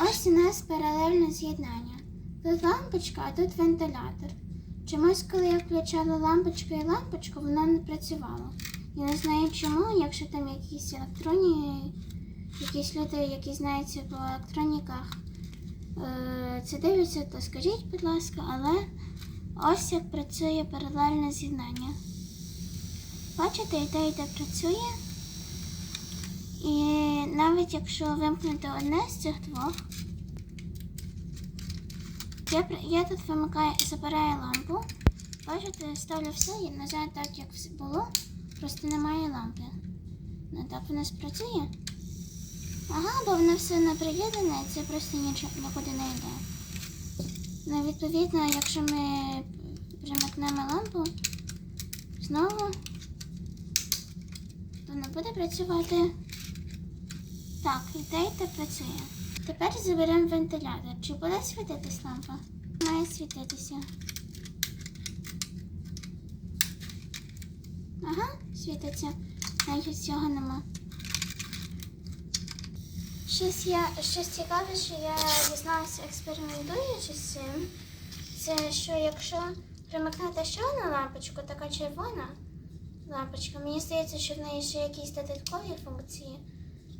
Ось у нас паралельне з'єднання. Тут лампочка, а тут вентилятор. Чомусь, коли я включала лампочку і лампочку, воно не працювало. Я не знаю чому, якщо там якісь електронні, якісь люди, які знаються по електроніках, е, це дивляться, то скажіть, будь ласка, але ось як працює паралельне з'єднання. Бачите, і те працює. Навіть якщо вимкнути одне з цих двох, я, я тут вимикаю, забираю лампу. Бачите, ставлю все і назад так, як було, просто немає лампи. Ну так воно спрацює. Ага, бо воно все не приєднане, це просто нічого нікуди не йде. Ну, відповідно, якщо ми примикнемо лампу знову, то не буде працювати. Так, і те працює. Тепер заберемо вентилятор. Чи буде світитись лампа? Має світитися. Ага, світиться. Навіть цього нема. Щось я щось цікаве, що я дізналася, експериментуючи з цим. Це що якщо примикнути ще одну лампочку, така червона лампочка, мені здається, що в неї ще якісь додаткові функції.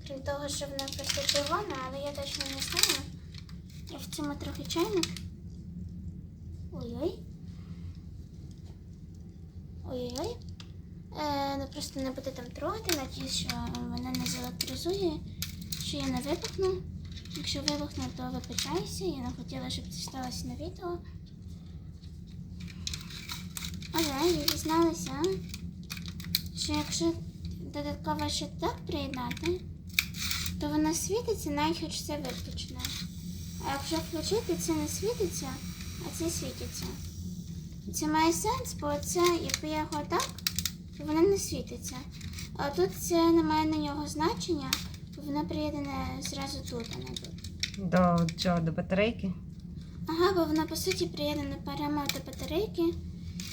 Крім того, що вона просто червона, але я точно не знаю. Я в цьому трохи чайник. Ой-ой. Ой-ой-ой. Е, ну просто не буду там трогати, надіюсь, що мене не зелектризує, що я не вибухну. Якщо вибухну, то вибачаюся. Я не хотіла, щоб це сталося на відео. Але я дізналася, що якщо додатково ще так приєднати, то вона світиться, навіть хоч це виключено. А якщо включити, це не світиться, а це світиться. Це має сенс, бо це, якби я його так, то воно не світиться. А тут це не має на нього значення, бо воно приєднане зразу тут, а не тут. До чого? До батарейки? Ага, бо воно по суті приєднане прямо до батарейки,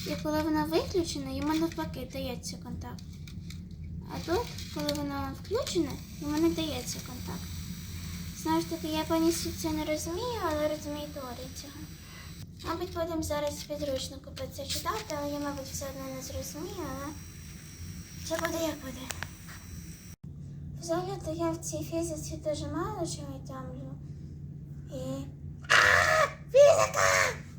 і коли воно виключено, йому навпаки дається контакт. А тут, коли воно включене, йому не дається контакт. Знову ж таки, я повністю це не розумію, але розумію теорію цього. Мабуть, будемо зараз підручнику про це читати, але я, мабуть, все одно не зрозумію, але це буде як буде. Взагалі, то я в цій фізиці дуже мало чого тямлю. І. Фізика!